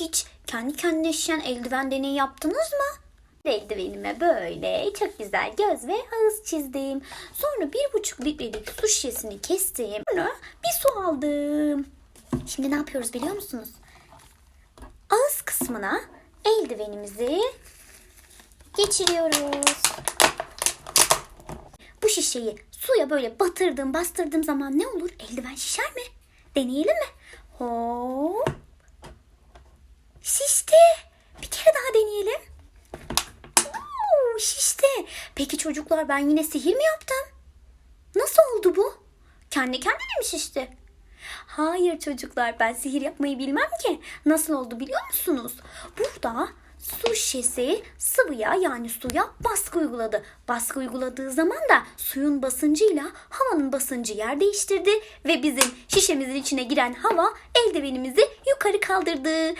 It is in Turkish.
Hiç kendi kendine şişen eldiven deneyi yaptınız mı? Eldivenime böyle çok güzel göz ve ağız çizdim. Sonra bir buçuk litrelik su şişesini kestim. Sonra bir su aldım. Şimdi ne yapıyoruz biliyor musunuz? Ağız kısmına eldivenimizi geçiriyoruz. Bu şişeyi suya böyle batırdığım bastırdığım zaman ne olur? Eldiven şişer mi? Deneyelim mi? Hop. Peki çocuklar ben yine sihir mi yaptım? Nasıl oldu bu? Kendi kendine mi şişti? Hayır çocuklar ben sihir yapmayı bilmem ki. Nasıl oldu biliyor musunuz? Burada su şişesi sıvıya yani suya baskı uyguladı. Baskı uyguladığı zaman da suyun basıncıyla havanın basıncı yer değiştirdi ve bizim şişemizin içine giren hava eldivenimizi yukarı kaldırdı.